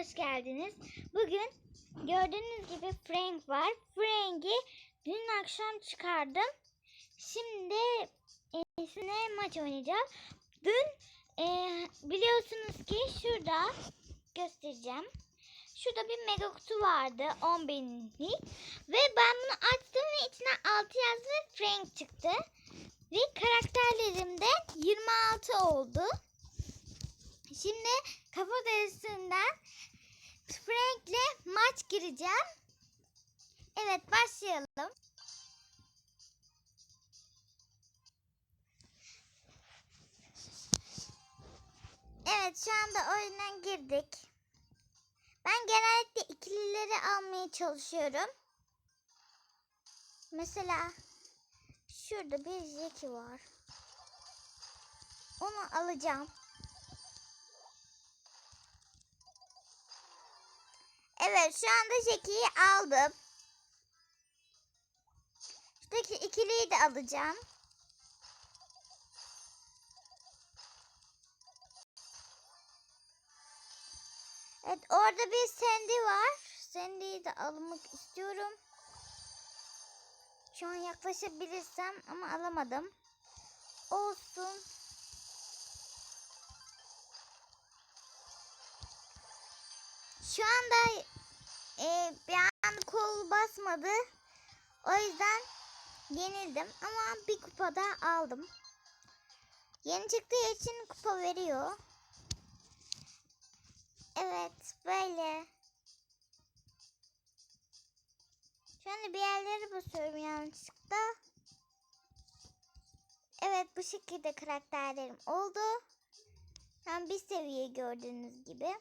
hoş geldiniz. Bugün gördüğünüz gibi Frank var. Frank'i dün akşam çıkardım. Şimdi e, sizinle maç oynayacağız. Dün e, biliyorsunuz ki şurada göstereceğim. Şurada bir mega kutu vardı 10 binlik. Ve ben bunu açtım ve içine 6 yazılı Frank çıktı. Ve karakterlerim de 26 oldu. Şimdi kafa derisinden Frank'le maç gireceğim. Evet başlayalım. Evet şu anda oyuna girdik. Ben genellikle ikilileri almaya çalışıyorum. Mesela şurada bir Jackie var. Onu alacağım. Evet şu anda Jackie'yi aldım. Şuradaki ikiliyi de alacağım. Evet orada bir Sandy var. Sandy'yi de almak istiyorum. Şu an yaklaşabilirsem ama alamadım. Olsun. Şu anda e, bir an kol basmadı. O yüzden yenildim ama bir kupa da aldım. Yeni çıktığı için kupa veriyor. Evet böyle. Şu bir yerlere basıyorum yanlışlıkla. Evet bu şekilde karakterlerim oldu. Tam bir seviye gördüğünüz gibi.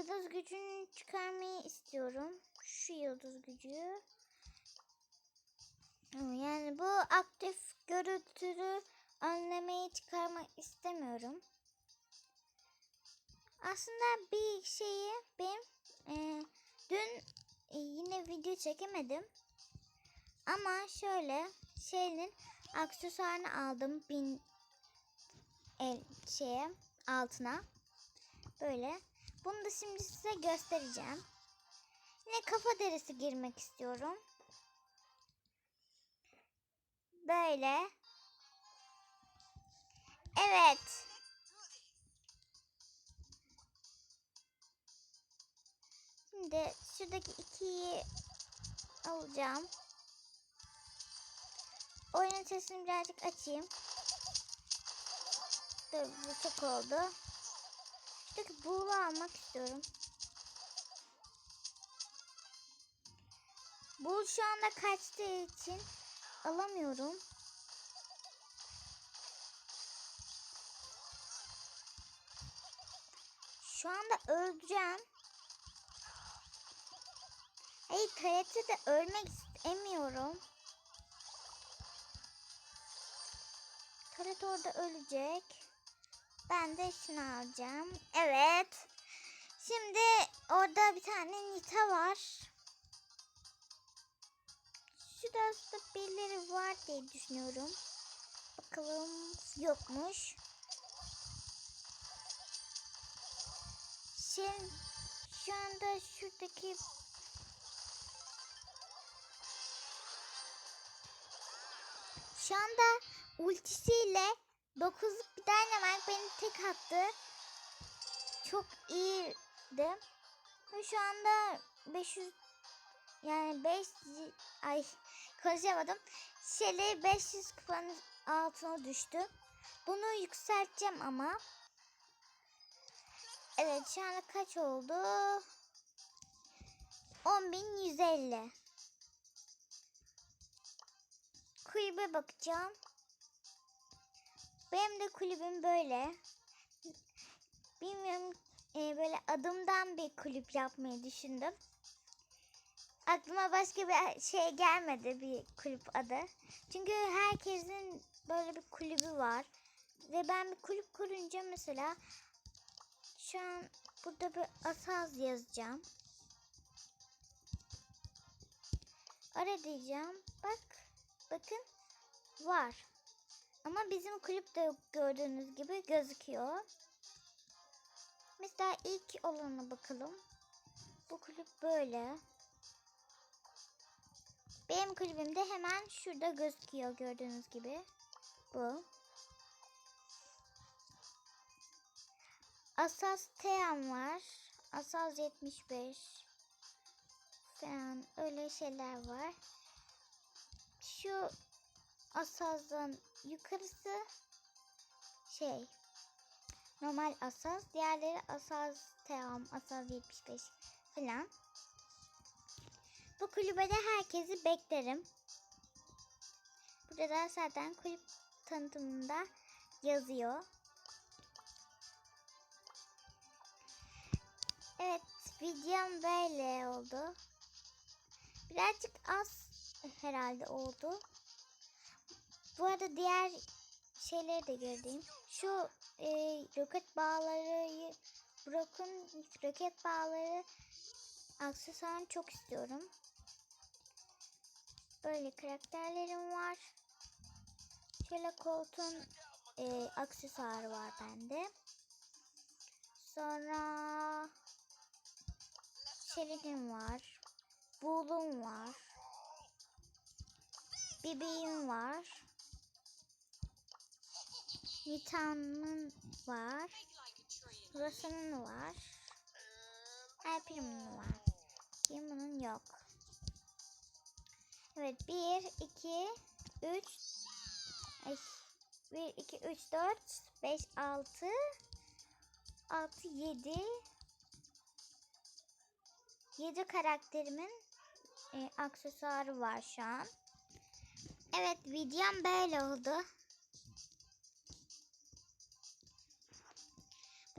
Yıldız gücünü çıkarmayı istiyorum. Şu yıldız gücü. Yani bu aktif görüntülü önlemeyi çıkarmak istemiyorum. Aslında bir şeyi benim e, dün e, yine video çekemedim. Ama şöyle şeyin aksesuarını aldım bin el şeye altına. Böyle. Bunu da şimdi size göstereceğim. Yine kafa derisi girmek istiyorum. Böyle. Evet. Şimdi şuradaki ikiyi alacağım. Oyunun sesini birazcık açayım. Dur bu çok oldu. Şuradaki buğulu almak istiyorum. Bu şu anda kaçtığı için alamıyorum. Şu anda öleceğim. Hayır TRT de ölmek istemiyorum. Taret orada ölecek. Ben de şunu alacağım. Evet. Şimdi orada bir tane Nita var. Şurada aslında birileri var diye düşünüyorum. Bakalım yokmuş. Şimdi şu anda şuradaki şu anda ultisiyle 9'luk bir Dynamite beni tek attı. Çok iyiydi. Ve şu anda 500 yani 5 ay konuşamadım. Şeli 500 kupanın altına düştü. Bunu yükselteceğim ama. Evet şu anda kaç oldu? 10.150. Kulübe bakacağım. Benim de kulübüm böyle. Bilmiyorum e, böyle adımdan bir kulüp yapmayı düşündüm. Aklıma başka bir şey gelmedi bir kulüp adı. Çünkü herkesin böyle bir kulübü var. Ve ben bir kulüp kurunca mesela şu an burada bir asaz yazacağım. Ara diyeceğim. Bak. Bakın. Var. Ama bizim kulüp de gördüğünüz gibi gözüküyor. Mesela ilk olana bakalım. Bu kulüp böyle. Benim kulübüm de hemen şurada gözüküyor gördüğünüz gibi. Bu. Asas Teyan var. Asas 75 falan öyle şeyler var. Şu Asas'ın yukarısı şey normal Asas. Diğerleri Asas Teyan, Asas 75 falan. Bu kulübede herkesi beklerim. Burada da zaten kulüp tanıtımında yazıyor. Evet, videom böyle oldu. Birazcık az herhalde oldu. Bu arada diğer şeyleri de gördüm. Şu e, roket bağları, Brock'un roket bağları aksesuarını çok istiyorum. Böyle karakterlerim var. Şöyle koltuğun e, aksesuarı var bende. Sonra şeridim var. Buğulum var. Bebeğim var. Nitan'ın var. Rosa'nın var. Alprim'in var. Kimon'un yok. Evet 1, 2, 3 Ay, 1, 2, 3, 4, 5, 6 6, 7 7 karakterimin e, aksesuarı var şu an. Evet videom böyle oldu.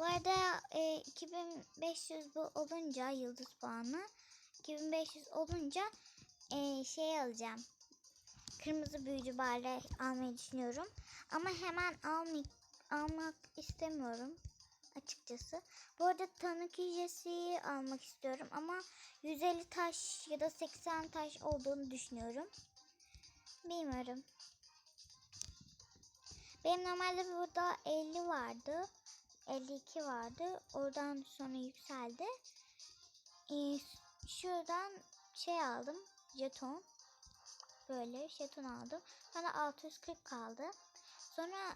Bu arada e, 2500 bu olunca yıldız puanı 2500 olunca e, şey alacağım. Kırmızı büyücü bari almayı düşünüyorum. Ama hemen almak, almak istemiyorum açıkçası. Bu arada Tanuki Jesse'yi almak istiyorum ama 150 taş ya da 80 taş olduğunu düşünüyorum. Bilmiyorum. Benim normalde burada 50 vardı. 52 vardı. Oradan sonra yükseldi. Ee, şuradan şey aldım. Jeton. Böyle jeton aldım. Bana 640 kaldı. Sonra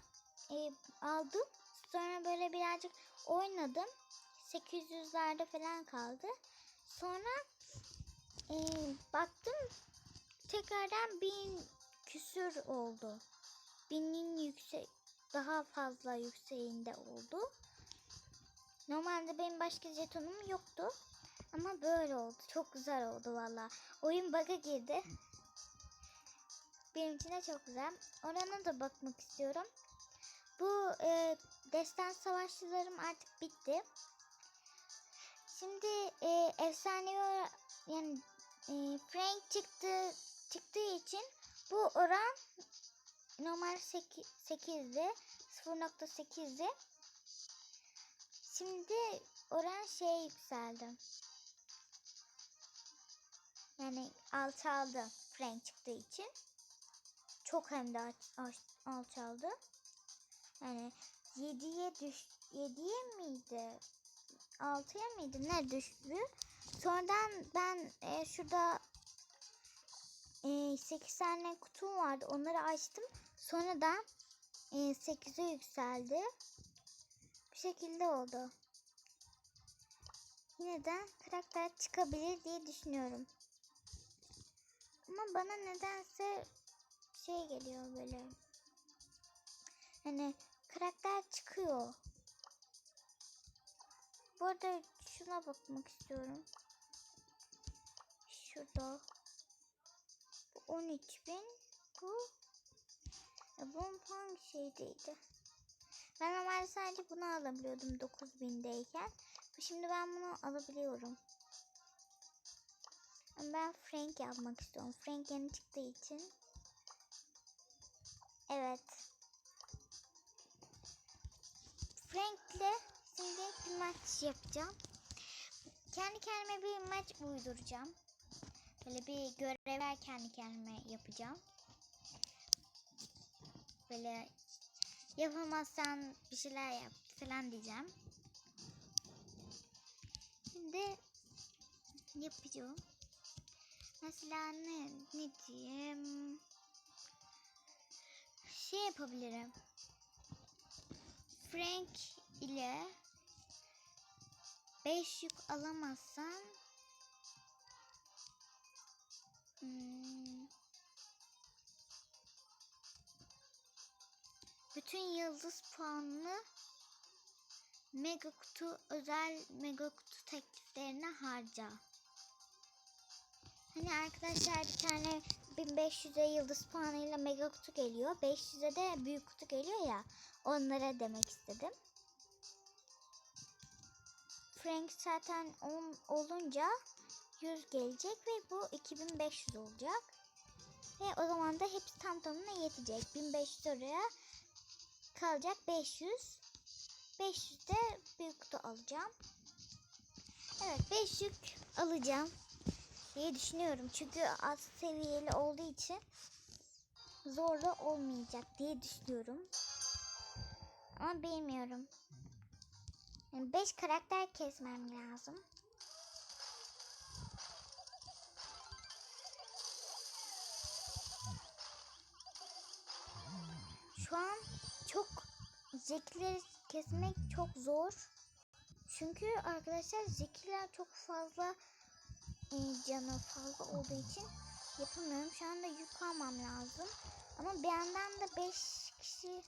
e, aldım. Sonra böyle birazcık oynadım. 800'lerde falan kaldı. Sonra e, baktım tekrardan bin küsür oldu. Binin yüksek daha fazla yükseğinde oldu. Normalde benim başka jetonum yoktu. Ama böyle oldu. Çok güzel oldu valla. Oyun bug'a girdi. Benim için de çok güzel. Orana da bakmak istiyorum. Bu e, destan savaşçılarım artık bitti. Şimdi e, efsanevi yani e, Frank çıktı çıktığı için bu oran normal 8, 8'di 0.8'di. Şimdi oran şey yükseldi. Yani alçaldı Frank çıktığı için. Çok hem de alçaldı. Yani 7'ye düş 7'ye miydi? 6'ya mıydı? Ne düştü? Sonradan ben e, şurada e, 8 tane kutum vardı. Onları açtım. Sonradan e, 8'e yükseldi. Bu şekilde oldu. Yine de karakter çıkabilir diye düşünüyorum. Ama bana nedense şey geliyor böyle. Hani karakter çıkıyor. Bu arada şuna bakmak istiyorum. Şurada. Bu 13.000. Bu. Ya bu hangi şeydeydi? Ben normalde sadece bunu alabiliyordum 9000'deyken. Şimdi ben bunu alabiliyorum. Ben Frank yapmak istiyorum. Frank yeni çıktığı için. Evet. Frank'le şimdi bir maç yapacağım. Kendi kendime bir maç uyduracağım. Böyle bir görevler kendi kendime yapacağım. Böyle Yapamazsan bir şeyler yap falan diyeceğim. Şimdi yapacağım. Mesela ne, ne diyeyim? Şey yapabilirim. Frank ile 5 yük alamazsan bütün yıldız puanını mega kutu özel mega kutu tekliflerine harca. Hani arkadaşlar bir tane 1500'e yıldız puanıyla mega kutu geliyor. 500'e de büyük kutu geliyor ya. Onlara demek istedim. Frank zaten 10 olunca 100 gelecek ve bu 2500 olacak. Ve o zaman da hepsi tam tamına yetecek. 1500 oraya kalacak 500. 500 de büyük kutu alacağım. Evet 5 yük alacağım diye düşünüyorum. Çünkü az seviyeli olduğu için zorlu olmayacak diye düşünüyorum. Ama bilmiyorum. Yani 5 karakter kesmem lazım. Şu an çok zekileri kesmek çok zor. Çünkü arkadaşlar zekiler çok fazla e, canı fazla olduğu için yapamıyorum. Şu anda yük almam lazım. Ama bir yandan da 5 kişi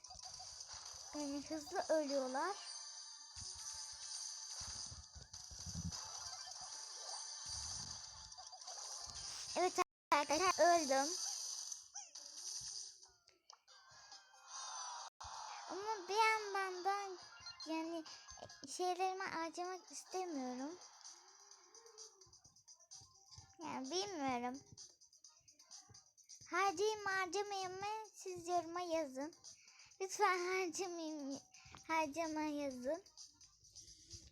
yani hızlı ölüyorlar. Evet arkadaşlar öldüm. Yani şeylerimi harcamak istemiyorum. Yani bilmiyorum. Harcayayım harcamayayım mı siz yoruma yazın. Lütfen harcamayayım harcama yazın.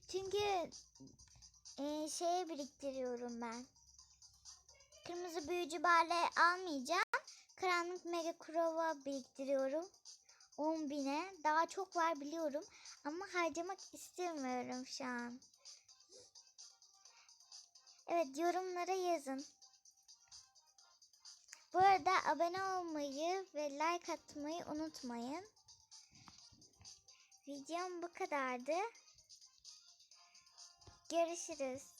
Çünkü e, şeye biriktiriyorum ben. Kırmızı büyücü bale almayacağım. Karanlık mega krova biriktiriyorum. 10 bine. Daha çok var biliyorum. Ama harcamak istemiyorum şu an. Evet yorumlara yazın. Bu arada abone olmayı ve like atmayı unutmayın. Videom bu kadardı. Görüşürüz.